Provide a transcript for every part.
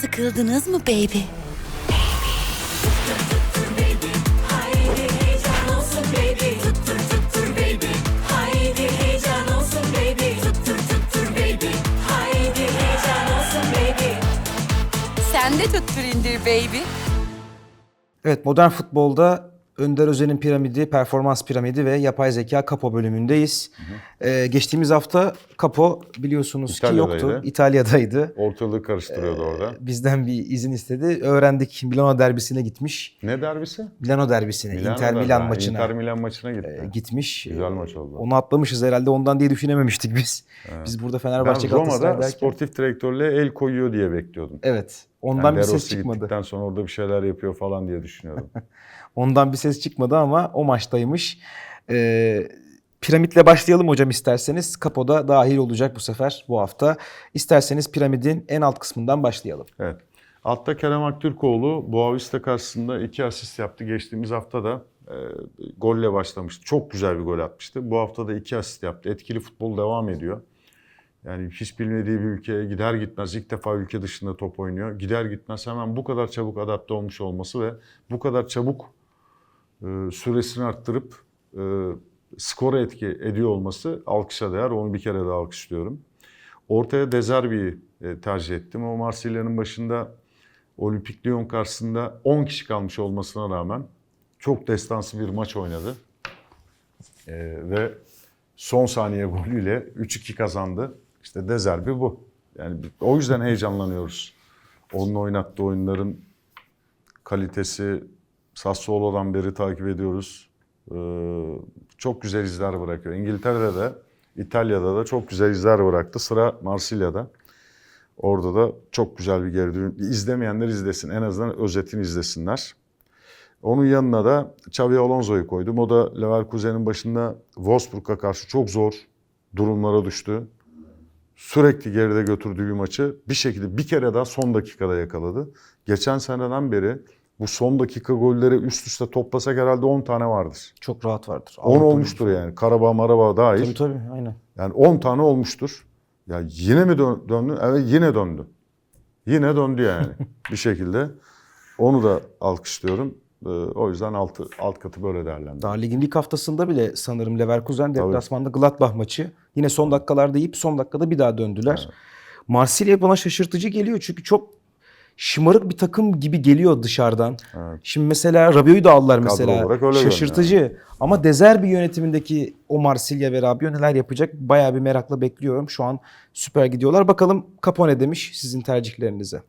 Sıkıldınız mı baby? Haydi heyecan olsun baby. Tuttur tuttur baby. Haydi heyecan olsun baby. Tuttur tuttur baby. Haydi heyecan olsun baby. Sen de tuttur indir baby. Evet modern futbolda Önder Özen'in piramidi, performans piramidi ve yapay zeka Kapo bölümündeyiz. Ee, geçtiğimiz hafta Kapo biliyorsunuz ki İtalya'daydı. yoktu. İtalya'daydı. Ortalığı karıştırıyordu orada. Bizden bir izin istedi. Öğrendik Milano derbisine gitmiş. Ne derbisi? Milano derbisine, Milano'da Inter Milan da. maçına Inter Milan maçına gitti. e, gitmiş. Güzel maç oldu. Onu atlamışız herhalde ondan diye düşünememiştik biz. Biz burada Fenerbahçe ben Roma'da derken. sportif direktörlüğe el koyuyor diye bekliyordum. Evet. Ondan Yani bir ses çıkmadı. gittikten sonra orada bir şeyler yapıyor falan diye düşünüyordum. Ondan bir ses çıkmadı ama o maçtaymış. Ee, piramitle başlayalım hocam isterseniz. Kapo'da dahil olacak bu sefer bu hafta. İsterseniz piramidin en alt kısmından başlayalım. evet. Altta Kerem Aktürkoğlu Boavista karşısında iki asist yaptı. Geçtiğimiz hafta da e, golle başlamıştı. Çok güzel bir gol atmıştı. Bu hafta da iki asist yaptı. Etkili futbol devam ediyor. Yani hiç bilmediği bir ülkeye gider gitmez ilk defa ülke dışında top oynuyor. Gider gitmez hemen bu kadar çabuk adapte olmuş olması ve bu kadar çabuk e, süresini arttırıp e, skora etki ediyor olması alkışa değer. Onu bir kere daha alkışlıyorum. Ortaya Dezerbi'yi e, tercih ettim. O Marsilya'nın başında Olimpik Lyon karşısında 10 kişi kalmış olmasına rağmen çok destansı bir maç oynadı. E, ve son saniye golüyle 3-2 kazandı. İşte Dezerbi bu. Yani o yüzden heyecanlanıyoruz. Onun oynattığı oyunların kalitesi Sassuolo'dan beri takip ediyoruz. Ee, çok güzel izler bırakıyor. İngiltere'de de İtalya'da da çok güzel izler bıraktı. Sıra Marsilya'da. Orada da çok güzel bir geri dönüş. İzlemeyenler izlesin. En azından özetini izlesinler. Onun yanına da Xavi Alonso'yu koydum. O da Leverkusen'in başında Wolfsburg'a karşı çok zor durumlara düştü. Sürekli geride götürdüğü maçı bir şekilde bir kere daha son dakikada yakaladı. Geçen seneden beri bu son dakika golleri üst üste toplasak herhalde 10 tane vardır. Çok rahat vardır. 10 olmuştur yani. Karabağ marabağ dahil. Tabii tabii aynen. Yani 10 tane olmuştur. Ya yine mi dön- döndü? Evet yine döndü. Yine döndü yani bir şekilde. Onu da alkışlıyorum. Ee, o yüzden alt, alt katı böyle değerlendiriyorum. Daha ligin ilk haftasında bile sanırım Leverkusen deplasmanda Gladbach maçı. Yine son dakikalarda yiyip son dakikada bir daha döndüler. Marsilya bana şaşırtıcı geliyor çünkü çok şımarık bir takım gibi geliyor dışarıdan. Evet. Şimdi mesela Rabiot'u da aldılar mesela. olarak öyle Şaşırtıcı. Ama Dezerbi yönetimindeki o Marsilya ve Rabiot neler yapacak bayağı bir merakla bekliyorum. Şu an süper gidiyorlar. Bakalım Capone demiş sizin tercihlerinize.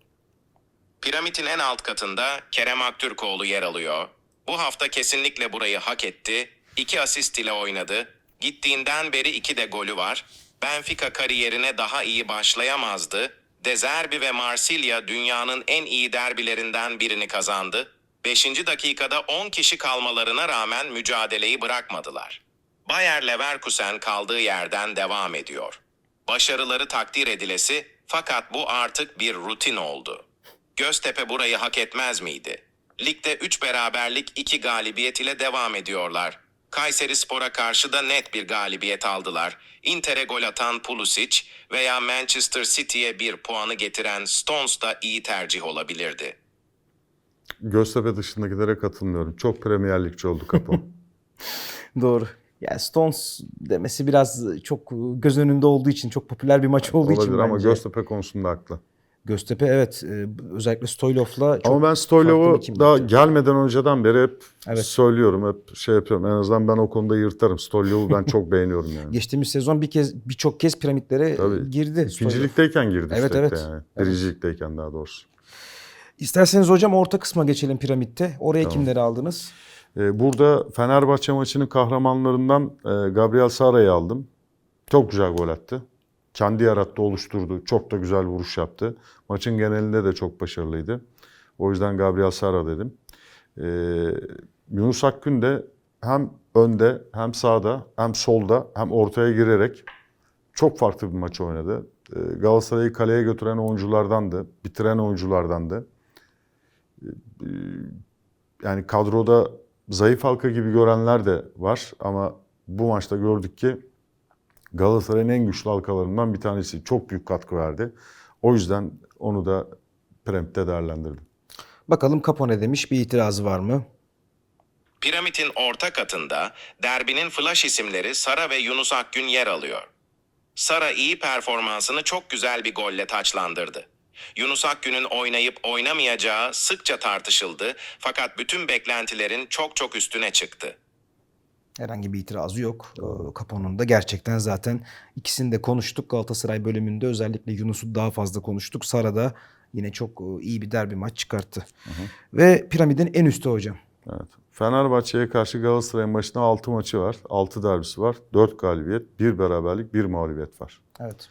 Piramidin en alt katında Kerem Aktürkoğlu yer alıyor. Bu hafta kesinlikle burayı hak etti. İki asist ile oynadı. Gittiğinden beri iki de golü var. Benfica kariyerine daha iyi başlayamazdı. Dezerbi ve Marsilya dünyanın en iyi derbilerinden birini kazandı. 5. dakikada 10 kişi kalmalarına rağmen mücadeleyi bırakmadılar. Bayer Leverkusen kaldığı yerden devam ediyor. Başarıları takdir edilesi fakat bu artık bir rutin oldu. Göztepe burayı hak etmez miydi? Ligde 3 beraberlik 2 galibiyet ile devam ediyorlar. Kayseri Spor'a karşı da net bir galibiyet aldılar. Inter'e gol atan Pulisic veya Manchester City'ye bir puanı getiren Stones da iyi tercih olabilirdi. Göztepe dışındakilere katılmıyorum. Çok Premier Ligçi oldu kapı. Doğru. Yani Stones demesi biraz çok göz önünde olduğu için, çok popüler bir maç olduğu için Olabilir ama bence. Göztepe konusunda haklı. Göztepe evet e, özellikle Stoylov'la çok Ama ben Stoylov'u daha gelmeden önceden beri hep Evet. söylüyorum, hep şey yapıyorum. En azından ben o konuda yırtarım. Stoylov'u ben çok beğeniyorum yani. Geçtiğimiz sezon bir kez birçok kez piramitlere Tabii. girdi. İkinci Stoylov. ligdeyken girdi Evet, de evet. yani. Evet. Daha doğrusu. İsterseniz hocam orta kısma geçelim piramitte. Oraya kimleri aldınız? Ee, Burada Fenerbahçe maçının kahramanlarından e, Gabriel Sara'yı aldım. Çok güzel gol attı. Kendi yarattı, oluşturdu. Çok da güzel vuruş yaptı. Maçın genelinde de çok başarılıydı. O yüzden Gabriel Sara dedim. Ee, Yunus Akgün de hem önde hem sağda hem solda hem ortaya girerek çok farklı bir maç oynadı. Ee, Galatasaray'ı kaleye götüren oyunculardandı, bitiren oyunculardandı. Ee, yani kadroda zayıf halka gibi görenler de var ama bu maçta gördük ki Galatasaray'ın en güçlü halkalarından bir tanesi. Çok büyük katkı verdi. O yüzden onu da Prem'de değerlendirdim. Bakalım Kapo ne demiş? Bir itirazı var mı? Piramidin orta katında derbinin flash isimleri Sara ve Yunus Akgün yer alıyor. Sara iyi performansını çok güzel bir golle taçlandırdı. Yunus Akgün'ün oynayıp oynamayacağı sıkça tartışıldı fakat bütün beklentilerin çok çok üstüne çıktı. Herhangi bir itirazı yok. Ee, Kapo'nun da gerçekten zaten ikisini de konuştuk. Galatasaray bölümünde özellikle Yunus'u daha fazla konuştuk. Sara da yine çok e, iyi bir derbi maç çıkarttı. Ve piramidin en üstü hocam. Evet. Fenerbahçe'ye karşı Galatasaray'ın başına 6 maçı var. 6 derbisi var. 4 galibiyet, 1 beraberlik, 1 mağlubiyet var. Evet.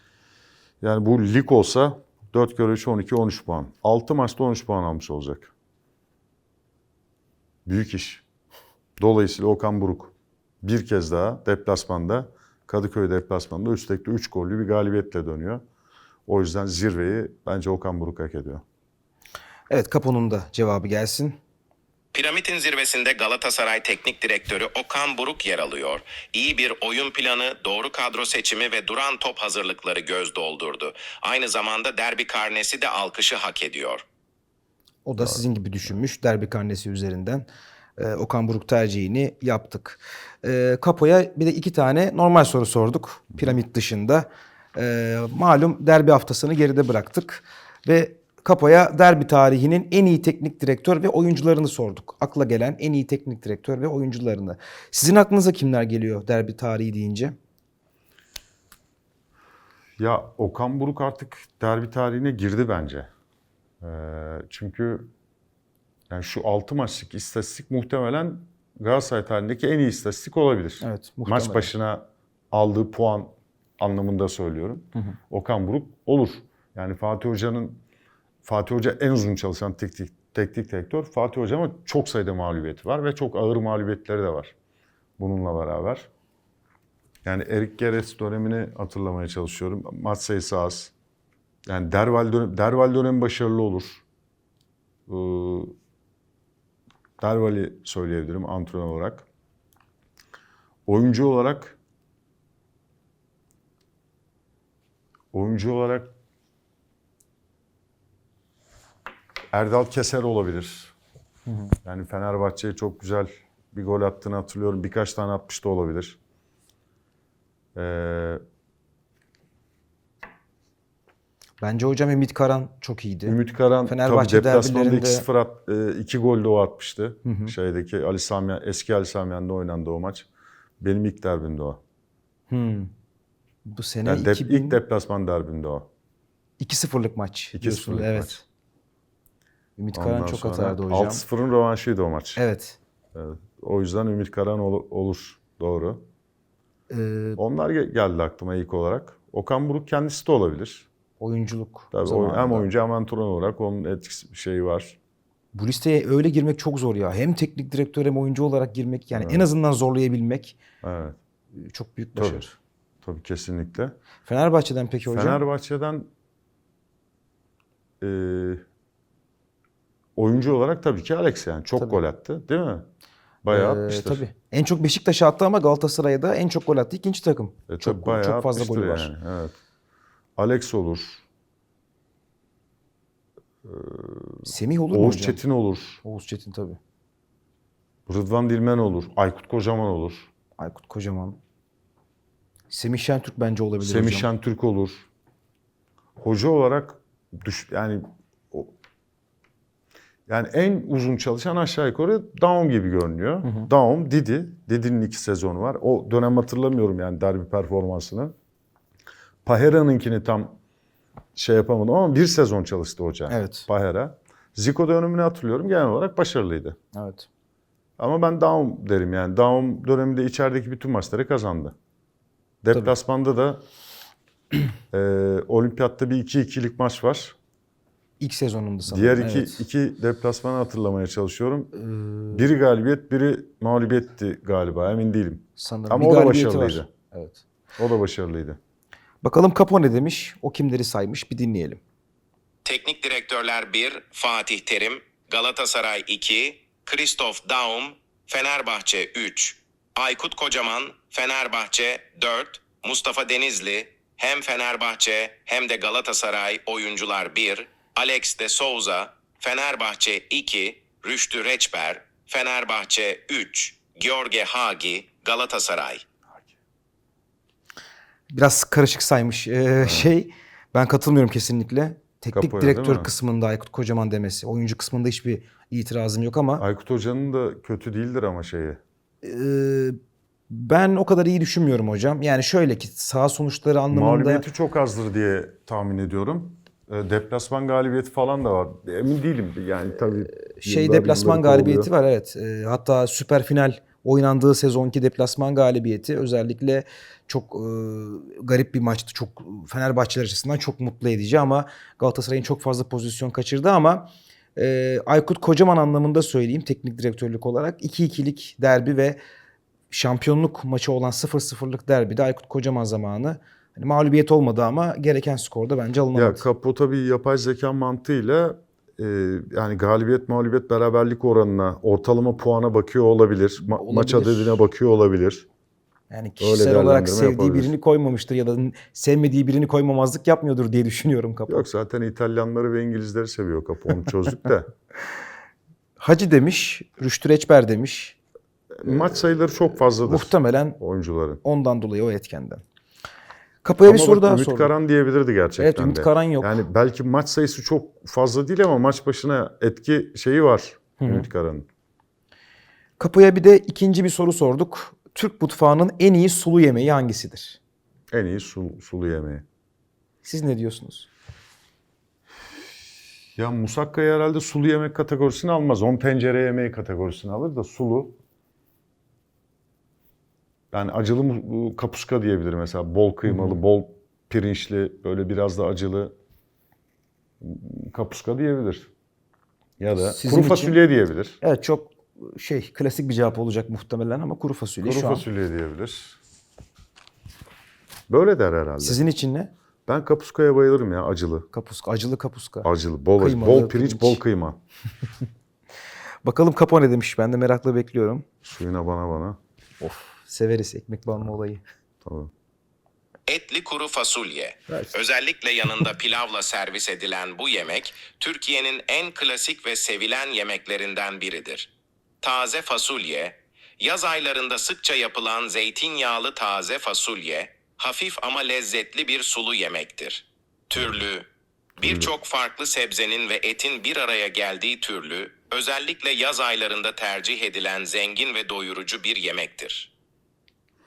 Yani bu lig olsa 4 kere 3 12 13 puan. 6 maçta 13 puan almış olacak. Büyük iş. Dolayısıyla Okan Buruk bir kez daha deplasmanda Kadıköy deplasmanında üstteki 3 gollü bir galibiyetle dönüyor. O yüzden zirveyi bence Okan Buruk hak ediyor. Evet Kapo'nun da cevabı gelsin. Piramidin zirvesinde Galatasaray Teknik Direktörü Okan Buruk yer alıyor. İyi bir oyun planı, doğru kadro seçimi ve duran top hazırlıkları göz doldurdu. Aynı zamanda derbi karnesi de alkışı hak ediyor. O da sizin gibi düşünmüş derbi karnesi üzerinden. E, Okan Buruk tercihini yaptık. E, Kapo'ya bir de iki tane normal soru sorduk. Piramit dışında. E, malum derbi haftasını geride bıraktık. Ve Kapo'ya derbi tarihinin en iyi teknik direktör ve oyuncularını sorduk. Akla gelen en iyi teknik direktör ve oyuncularını. Sizin aklınıza kimler geliyor derbi tarihi deyince? Ya Okan Buruk artık derbi tarihine girdi bence. Ee, çünkü yani şu 6 maçlık istatistik muhtemelen Galatasaray tarihindeki en iyi istatistik olabilir. Evet, muhtemelen. Maç başına aldığı puan anlamında söylüyorum. Okan Buruk olur. Yani Fatih Hoca'nın Fatih Hoca en uzun çalışan teknik, teknik direktör. Fatih Hoca ama çok sayıda mağlubiyeti var ve çok ağır mağlubiyetleri de var bununla beraber. Yani Erik Gerets dönemini hatırlamaya çalışıyorum. Maç sayısı az. Yani Derval, dönem, Derval dönemi başarılı olur. Ee, Derval'i söyleyebilirim antrenör olarak. Oyuncu olarak oyuncu olarak Erdal Keser olabilir. Yani Fenerbahçe'ye çok güzel bir gol attığını hatırlıyorum. Birkaç tane atmış da olabilir. Ee, Bence hocam Ümit Karan çok iyiydi. Ümit Karan Fenerbahçe tabii deplasmanda derbilerinde- 2-0 at, 2 gol de o atmıştı. Şeydeki Ali Samiyen, eski Ali Samiyen'de oynandı o maç. Benim ilk derbimde o. Hmm. Bu sene Yani dep- 2000... ilk deplasman derbimde o. 2-0'lık maç. 2-0'lık diyorsunuz, maç. Evet. Ümit Karan Ondan çok sonra atardı hocam. 6-0'ın rövanşıydı o maç. Evet. Evet. O yüzden Ümit Karan ol- olur. Doğru. Ee, Onlar ge- geldi aklıma ilk olarak. Okan Buruk kendisi de olabilir. Oyunculuk Tabii zamanında. hem oyuncu hem antrenör olarak onun etkisi bir şeyi var. Bu listeye öyle girmek çok zor ya. Hem teknik direktör hem oyuncu olarak girmek yani en azından zorlayabilmek Evet. e, çok büyük Tabii. başarı. Tabii kesinlikle. Fenerbahçe'den peki hocam? Fenerbahçe'den e, oyuncu olarak tabii ki Alex yani çok Tabii. gol attı değil mi? Bayağı Ee, atmıştır. tabii. En çok Beşiktaş'a attı ama Galatasaray'a da en çok gol attı ikinci takım. E, çok, tabii bayağı çok fazla atmıştır golü var. Yani. Evet. Alex olur. Semih olur mu Oğuz hocam? Çetin olur. Oğuz Çetin tabii. Rıdvan Dilmen olur. Aykut Kocaman olur. Aykut Kocaman. Semih Şentürk bence olabilir Semih hocam. Şentürk olur. Hoca olarak düş yani o, yani en uzun çalışan aşağı yukarı Daum gibi görünüyor. Daum, Didi. Didi'nin iki sezonu var. O dönem hatırlamıyorum yani derbi performansını. Pahera'nınkini tam şey yapamadım ama bir sezon çalıştı hoca. Evet. Pahera. Zico dönemini hatırlıyorum. Genel olarak başarılıydı. Evet. Ama ben Daum derim yani. Daum döneminde içerideki bütün maçları kazandı. Deplasmanda da e, olimpiyatta bir 2-2'lik maç var. İlk sezonunda sanırım. Diğer iki, evet. iki deplasmanı hatırlamaya çalışıyorum. Biri galibiyet, biri mağlubiyetti galiba. Emin değilim. Sanırım Ama bir o da başarılıydı. var. Evet. O da başarılıydı. Bakalım Kapo ne demiş? O kimleri saymış? Bir dinleyelim. Teknik direktörler 1, Fatih Terim, Galatasaray 2, Christoph Daum, Fenerbahçe 3, Aykut Kocaman, Fenerbahçe 4, Mustafa Denizli, hem Fenerbahçe hem de Galatasaray oyuncular 1, Alex de Souza, Fenerbahçe 2, Rüştü Reçber, Fenerbahçe 3, George Hagi, Galatasaray. Biraz karışık saymış. Ee, Şey ben katılmıyorum kesinlikle. Teknik Kapoya, direktör kısmında Aykut Kocaman demesi. Oyuncu kısmında hiçbir itirazım yok ama Aykut Hoca'nın da kötü değildir ama şeyi. Ee, ben o kadar iyi düşünmüyorum hocam. Yani şöyle ki sağ sonuçları anlamında Mağlubiyeti çok azdır diye tahmin ediyorum. E, Deplasman galibiyeti falan da var. Emin değilim yani tabii. şey yıllar deplasman galibiyeti oluyor. var evet. Ee, hatta süper final oynandığı sezonki deplasman galibiyeti özellikle çok e, garip bir maçtı. Çok Fenerbahçeler açısından çok mutlu edici ama Galatasaray'ın çok fazla pozisyon kaçırdı ama e, Aykut Kocaman anlamında söyleyeyim teknik direktörlük olarak 2-2'lik derbi ve şampiyonluk maçı olan 0-0'lık derbide Aykut Kocaman zamanı hani mağlubiyet olmadı ama gereken skorda bence alınamadı. Ya Kapo tabii yapay zeka mantığıyla e, yani galibiyet mağlubiyet beraberlik oranına ortalama puana bakıyor olabilir. Ma- Maç Olabilir. adedine bakıyor olabilir. Yani kişisel olarak sevdiği yapabilir. birini koymamıştır ya da sevmediği birini koymamazlık yapmıyordur diye düşünüyorum Kapı. Yok zaten İtalyanları ve İngilizleri seviyor Kapo onu çözdük de. Hacı demiş, Rüştü Reçber demiş. Maç sayıları çok fazladır Muhtemelen oyuncuların. ondan dolayı o etkenden. Kapıya bir Ama soru bak, daha Ümit sordum. Karan diyebilirdi gerçekten Evet, Ümit de. Karan yok. Yani belki maç sayısı çok fazla değil ama maç başına etki şeyi var Ümit Karan'ın. Kapıya bir de ikinci bir soru sorduk. Türk mutfağının en iyi sulu yemeği hangisidir? En iyi su, sulu yemeği. Siz ne diyorsunuz? Ya musakkayı herhalde sulu yemek kategorisini almaz. On tencere yemeği kategorisini alır da sulu. Yani acılı kapuska diyebilir mesela. Bol kıymalı, bol pirinçli, böyle biraz da acılı kapuska diyebilir. Ya da Sizin kuru için- fasulye diyebilir. Evet çok şey klasik bir cevap olacak muhtemelen ama kuru fasulye Kuru şu an. fasulye diyebilir. Böyle der herhalde. Sizin için ne? Ben kapuskaya bayılırım ya acılı. Kapuska, acılı kapuska. Acılı, bol, Kıymalı, bol pirinç, pirinç. bol kıyma. Bakalım Kapo ne demiş? Ben de merakla bekliyorum. Suyuna bana bana. Of severiz ekmek banma olayı. Tamam. Etli kuru fasulye. Evet. Özellikle yanında pilavla servis edilen bu yemek Türkiye'nin en klasik ve sevilen yemeklerinden biridir. Taze fasulye, yaz aylarında sıkça yapılan zeytinyağlı taze fasulye, hafif ama lezzetli bir sulu yemektir. Türlü, birçok farklı sebzenin ve etin bir araya geldiği türlü, özellikle yaz aylarında tercih edilen zengin ve doyurucu bir yemektir.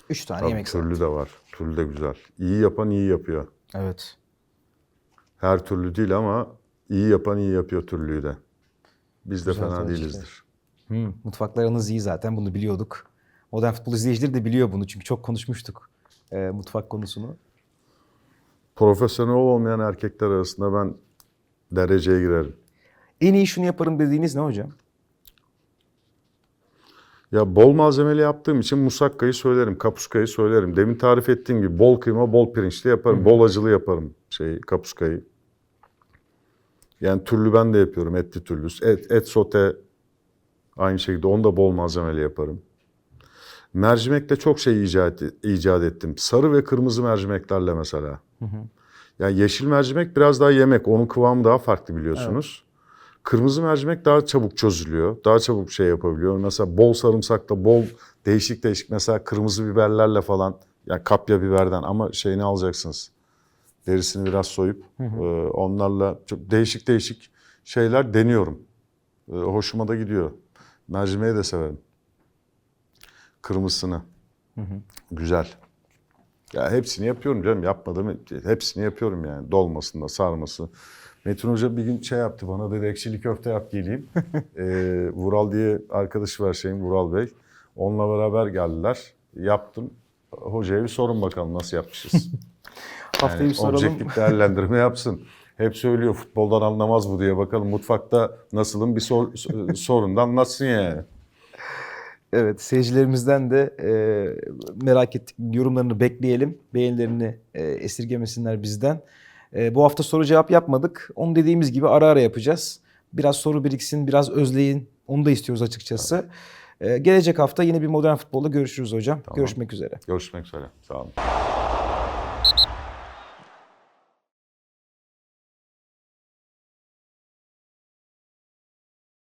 Üç tane Tabii yemek türlü de var. Türlü de güzel. İyi yapan iyi yapıyor. Evet. Her türlü değil ama iyi yapan iyi yapıyor türlüyü de. Biz de Güzel fena değilizdir. Hmm, mutfaklarınız iyi zaten bunu biliyorduk. Modern futbol izleyicileri de biliyor bunu çünkü çok konuşmuştuk e, mutfak konusunu. Profesyonel olmayan erkekler arasında ben dereceye girerim. En iyi şunu yaparım dediğiniz ne hocam? Ya bol malzemeli yaptığım için musakkayı söylerim, kapuskayı söylerim. Demin tarif ettiğim gibi bol kıyma, bol pirinçli yaparım. Bol acılı yaparım şey kapuskayı. Yani türlü ben de yapıyorum, etli türlü. Et, et sote aynı şekilde onu da bol malzemeli yaparım. Mercimekle çok şey icat, icat ettim. Sarı ve kırmızı mercimeklerle mesela. Yani yeşil mercimek biraz daha yemek. Onun kıvamı daha farklı biliyorsunuz. Kırmızı mercimek daha çabuk çözülüyor. Daha çabuk şey yapabiliyor. Mesela bol sarımsakla, bol değişik değişik mesela kırmızı biberlerle falan. Yani kapya biberden ama şeyini alacaksınız. Derisini biraz soyup e, onlarla çok değişik değişik şeyler deniyorum. E, hoşuma da gidiyor. Mercimeği de severim. Kırmızısını. Güzel. Ya hepsini yapıyorum canım. Yapmadım. Hepsini yapıyorum yani. Dolmasında, sarması. Metin Hoca bir gün şey yaptı bana dedi ekşili köfte yap geleyim. ee, Vural diye arkadaşı var şeyin Vural Bey. Onunla beraber geldiler. Yaptım. Hocaya bir sorun bakalım nasıl yapmışız. Haftaya Yani soralım. objektif değerlendirme yapsın. Hep söylüyor futboldan anlamaz bu diye bakalım mutfakta nasılım bir sor, sorun da anlatsın yani. Evet seyircilerimizden de e, merak ettik yorumlarını bekleyelim. Beğenilerini e, esirgemesinler bizden. E, bu hafta soru cevap yapmadık. Onu dediğimiz gibi ara ara yapacağız. Biraz soru biriksin, biraz özleyin. Onu da istiyoruz açıkçası. E, gelecek hafta yine bir modern futbolda görüşürüz hocam. Görüşmek üzere. Görüşmek üzere. Sağ olun.